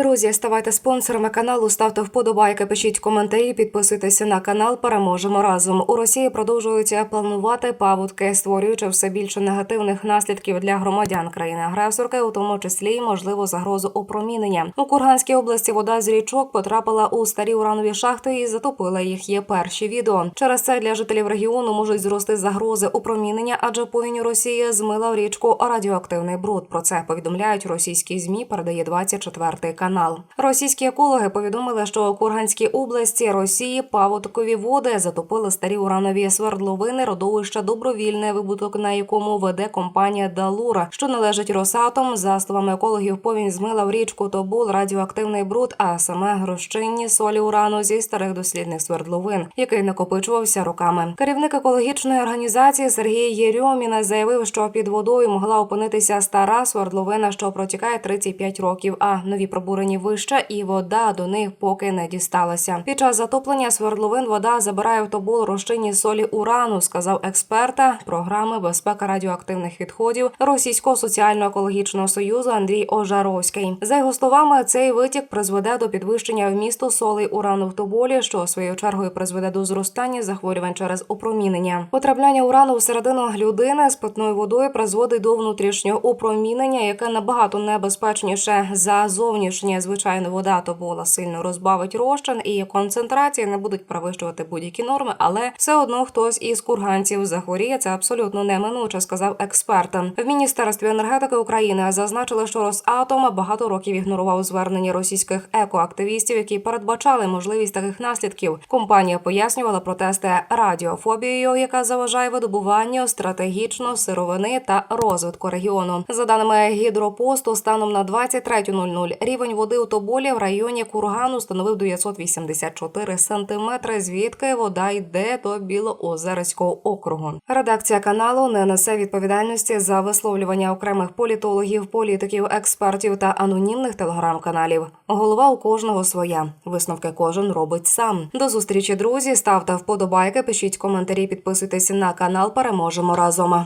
Друзі, ставайте спонсорами каналу, ставте вподобайки, пишіть коментарі, підписуйтеся на канал. Переможемо разом. У Росії продовжують планувати паводки, створюючи все більше негативних наслідків для громадян країни-агресорки, у тому числі й можливу загрозу опромінення. У Курганській області вода з річок потрапила у старі уранові шахти і затопила їх. Є перші відео. Через це для жителів регіону можуть зрости загрози опромінення, адже повінь Росії змила в річку радіоактивний бруд. Про це повідомляють російські змі. Передає 24 канал. Російські екологи повідомили, що у Курганській області Росії паводкові води затопили старі уранові свердловини, родовища добровільне вибуток, на якому веде компанія Далура, що належить Росатом. За словами екологів, повінь змила в річку Тобол радіоактивний бруд, а саме розчинні солі урану зі старих дослідних свердловин, який накопичувався роками. Керівник екологічної організації Сергій Єрьоміна заявив, що під водою могла опинитися стара свердловина, що протікає 35 років, а нові пробурені вище, і вода до них поки не дісталася. Під час затоплення свердловин вода забирає в тобол розчинні солі урану, сказав експерта програми безпека радіоактивних відходів Російського соціально-екологічного союзу Андрій Ожаровський. За його словами, цей витік призведе до підвищення вмісту солей урану в тоболі, що своєю чергою призведе до зростання захворювань через опромінення. Потрапляння урану всередину людини з питною водою призводить до внутрішнього опромінення, яке набагато небезпечніше за зовнішнє. Звичайно, вода тобола сильно розбавить розчин, і концентрації не будуть перевищувати будь-які норми, але все одно хтось із курганців захворіє. Це абсолютно неминуче, сказав експерт. В міністерстві енергетики України зазначили, що Росатом багато років ігнорував звернення російських екоактивістів, які передбачали можливість таких наслідків. Компанія пояснювала протести радіофобією, яка заважає видобуванню стратегічно сировини та розвитку регіону. За даними гідропосту, станом на 23.00 рівень води у Тоболі в районі Кургану становив 984 сантиметри. Звідки вода йде до Білоозерського округу. Редакція каналу не несе відповідальності за висловлювання окремих політологів, політиків, експертів та анонімних телеграм-каналів. Голова у кожного своя. Висновки кожен робить сам. До зустрічі, друзі. Ставте вподобайки, пишіть коментарі, підписуйтесь на канал. Переможемо разом.